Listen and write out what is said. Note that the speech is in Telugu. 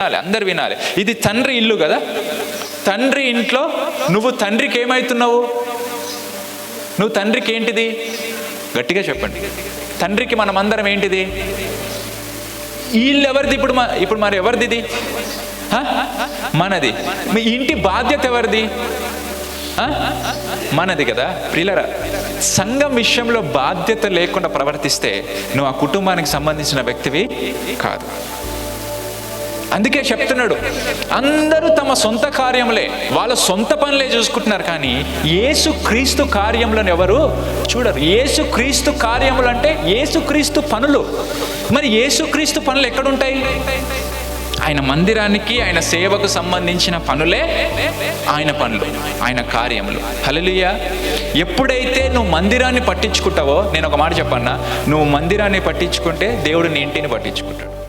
వినాలి అందరు వినాలి. ఇది తండ్రి ఇల్లు కదా? తండ్రి ఇంట్లో నువ్వు తండ్రికి ఏమవుతున్నావు నువ్వు తండ్రికి ఏంటిది? గట్టిగా చెప్పండి. తండ్రికి మనమందరం ఏంటిది? వీళ్ళు ఇల్లు ఎవరిది ఇప్పుడు మా ఇప్పుడు మరి ఎవరిది ఇది మనది. మీ ఇంటి బాధ్యత ఎవరిది? మనది కదా. ప్రియులరా సంఘం విషయంలో బాధ్యత లేకుండా ప్రవర్తిస్తే నువ్వు ఆ కుటుంబానికి సంబంధించిన వ్యక్తివి కాదు. అందుకే చెప్తున్నాడు అందరూ తమ సొంత కార్యములే వాళ్ళ సొంత పనులే చూసుకుంటున్నారు కానీ ఏసు క్రీస్తు కార్యములను ఎవరు చూడరు. ఏసు క్రీస్తు కార్యములు అంటే ఏసు క్రీస్తు పనులు. మరి ఏసు క్రీస్తు పనులు ఎక్కడుంటాయి? ఆయన మందిరానికి ఆయన సేవకు సంబంధించిన పనులే ఆయన పనులు ఆయన కార్యములు. హలలియ ఎప్పుడైతే నువ్వు మందిరాన్ని పట్టించుకుంటావో నేను ఒక మాట చెప్పన్నా నువ్వు మందిరాన్ని పట్టించుకుంటే దేవుడు నీ ఇంటిని పట్టించుకుంటాడు.